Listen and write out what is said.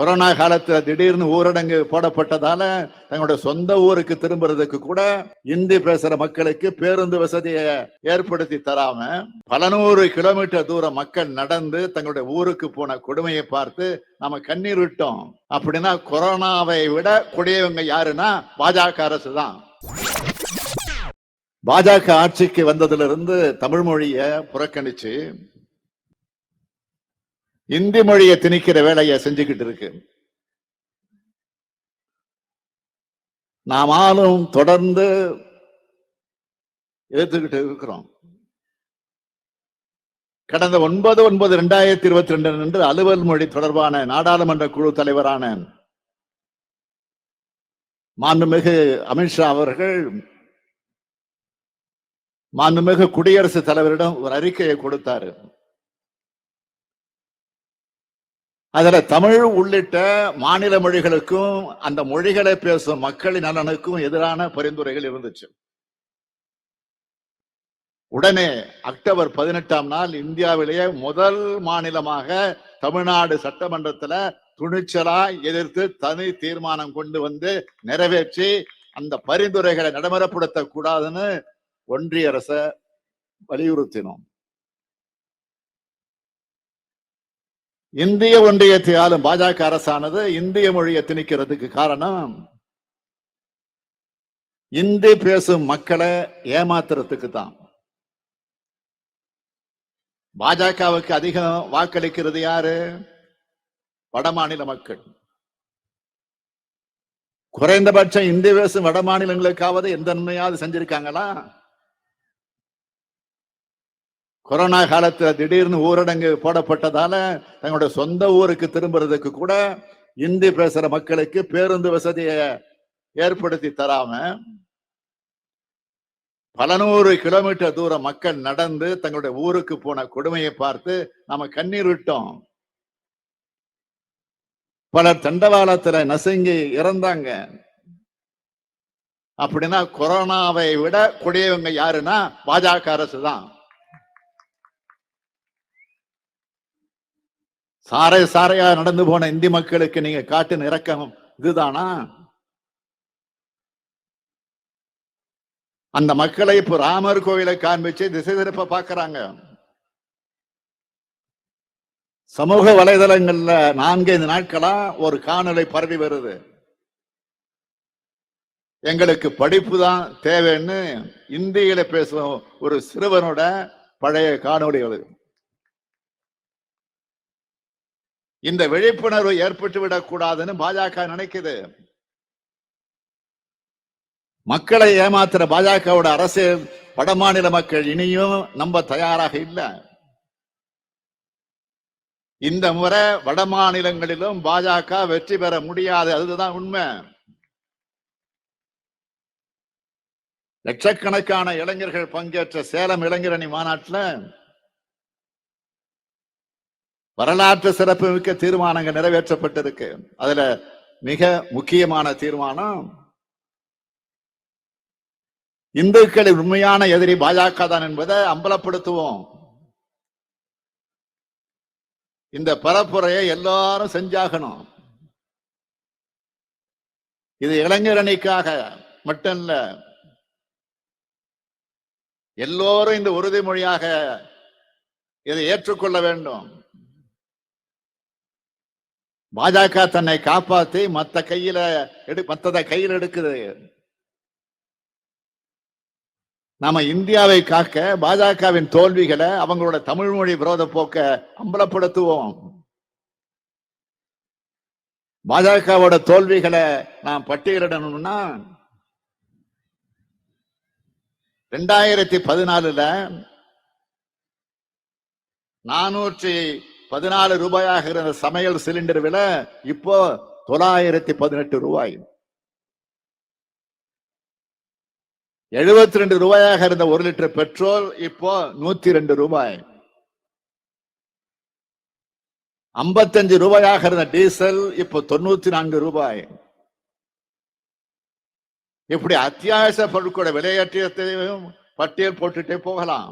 Corona காலத்துல திடீர்னு ஊரடங்கு போடப்பட்டதால தங்களுடைய சொந்த ஊருக்கு திரும்புறதுக்கு கூட இந்தி பேசுற மக்களுக்கு பேருந்து வசதியை ஏற்படுத்தி தராம பல நூறு கிலோமீட்டர் தூரம் மக்கள் நடந்து தங்களுடைய ஊருக்கு போன கொடுமையை பார்த்து நாம கண்ணீர் விட்டோம். அப்படின்னா கொரோனாவை விட கொடியவங்க யாருன்னா பாஜக அரசு தான். பாஜக ஆட்சிக்கு வந்ததுல இருந்து தமிழ் மொழிய புறக்கணிச்சு இந்தி மொழியை திணிக்கிற வேலையை செஞ்சுக்கிட்டு இருக்கு. நாமாலும் தொடர்ந்து எதிர்த்துக்கிட்டு இருக்கிறோம். கடந்த ஒன்பது ஒன்பது இரண்டாயிரத்தி இருபத்தி ரெண்டு அன்று அலுவல் மொழி தொடர்பான நாடாளுமன்ற குழு தலைவரான மாண்புமிகு அமித்ஷா அவர்கள் மாண்புமிகு குடியரசுத் தலைவரிடம் ஒரு அறிக்கையை கொடுத்தாரு. அதுல தமிழ் உள்ளிட்ட மாநில மொழிகளுக்கும் அந்த மொழிகளை பேசும் மக்களின் நலனுக்கும் எதிரான பரிந்துரைகள் இருந்துச்சு. உடனே அக்டோபர் பதினெட்டாம் நாள் இந்தியாவிலேயே முதல் மாநிலமாக தமிழ்நாடு சட்டமன்றத்துல துணிச்சலா எதிர்த்து தனி தீர்மானம் கொண்டு வந்து நிறைவேற்றி அந்த பரிந்துரைகளை நடைமுறைப்படுத்த கூடாதுன்னு ஒன்றிய அரச வலியுறுத்தினோம். இந்திய ஒன்றியத்தை ஆளும் பாஜக அரசானது இந்திய மொழியை திணிக்கிறதுக்கு காரணம் இந்தி பேசும் மக்களை ஏமாத்துறதுக்கு தான். பாஜகவுக்கு அதிகம் வாக்களிக்கிறது யாரு? வடமாநில மக்கள். குறைந்தபட்சம் இந்தி பேசும் வட மாநிலங்களுக்காவது எந்த நன்மையாவது செஞ்சிருக்காங்களா? கொரோனா காலத்தில் திடீர்னு ஊரடங்கு போடப்பட்டதால தங்களுடைய சொந்த ஊருக்கு திரும்புறதுக்கு கூட இந்தி பேசுற மக்களுக்கு பேருந்து வசதியை ஏற்படுத்தி தராம பல நூறு கிலோமீட்டர் தூரம் மக்கள் நடந்து தங்களுடைய ஊருக்கு போன கொடுமையை பார்த்து நாம கண்ணீர் விட்டோம். பலர் தண்டவாளத்துல நசுங்கி இறந்தாங்க. அப்படின்னா கொரோனாவை விட கொடியவங்க யாருன்னா பாஜக அரசு தான் சாறை சாறையா நடந்து போன இந்தி மக்களுக்கு நீங்க காட்டின இறக்கம் இதுதானா? அந்த மக்களை இப்ப ராமர் கோயிலை காண்பிச்சு திசை திருப்ப பாக்குறாங்க. சமூக வலைதளங்கள்ல நான்கைந்து நாட்களா ஒரு காணொலை பரவி வருது. எங்களுக்கு படிப்பு தான் தேவைன்னு இந்தியில பேசும் ஒரு சிறுவனோட பழைய காணொளி இந்த விழிப்புணர்வு ஏற்பட்டு விடக்கூடாதுன்னு பாஜக நினைக்குது. மக்களை ஏமாத்துற பாஜகவோட அரசு வடமாநில மக்கள் இனியும் நம்ப தயாராக இல்லை. இந்த முறை வட மாநிலங்களிலும் பாஜக வெற்றி பெற முடியாது. அதுதான் உண்மை. லட்சக்கணக்கான இளைஞர்கள் பங்கேற்ற சேலம் இளைஞரணி மாநாட்டில் வரலாற்று சிறப்பு மிக்க தீர்மானங்கள் நிறைவேற்றப்பட்டிருக்கு. அதுல மிக முக்கியமான தீர்மானம் இந்துக்களின் உண்மையான எதிரி பாஜக தான் என்பதை அம்பலப்படுத்துவோம். இந்த பரப்புரையை எல்லாரும் செஞ்சாகணும். இது இளைஞரணிக்காக மட்டும் இல்ல எல்லோரும் இந்த உறுதிமொழியாக இதை ஏற்றுக்கொள்ள வேண்டும். பாஜக தன்னை காப்பாத்தி மத்த கையில எடு மத்ததை கையில் எடுக்குது. நாம இந்தியாவை காக்க பாஜகவின் தோல்விகளை அவங்களோட தமிழ் மொழி விரோத போக்க அம்பலப்படுத்துவோம். பாஜகவோட தோல்விகளை நாம் பட்டியலிடணும்னா ரெண்டாயிரத்தி பதினாலுல நானூற்றி பதினாலு ரூபாயாக இருந்த சமையல் சிலிண்டர் விலை இப்போ தொள்ளாயிரத்தி பதினெட்டு ரூபாய். எழுபத்தி ரெண்டு ரூபாயாக இருந்த ஒரு லிட்டர் பெட்ரோல் இப்போ நூத்தி ரெண்டு ரூபாய். ஐம்பத்தஞ்சு ரூபாயாக இருந்த டீசல் இப்போ தொண்ணூத்தி நான்கு ரூபாய். இப்படி அத்தியாவசிய பொருட்களோட விலையேற்றத்தையும் பட்டியல் போட்டுட்டே போகலாம்.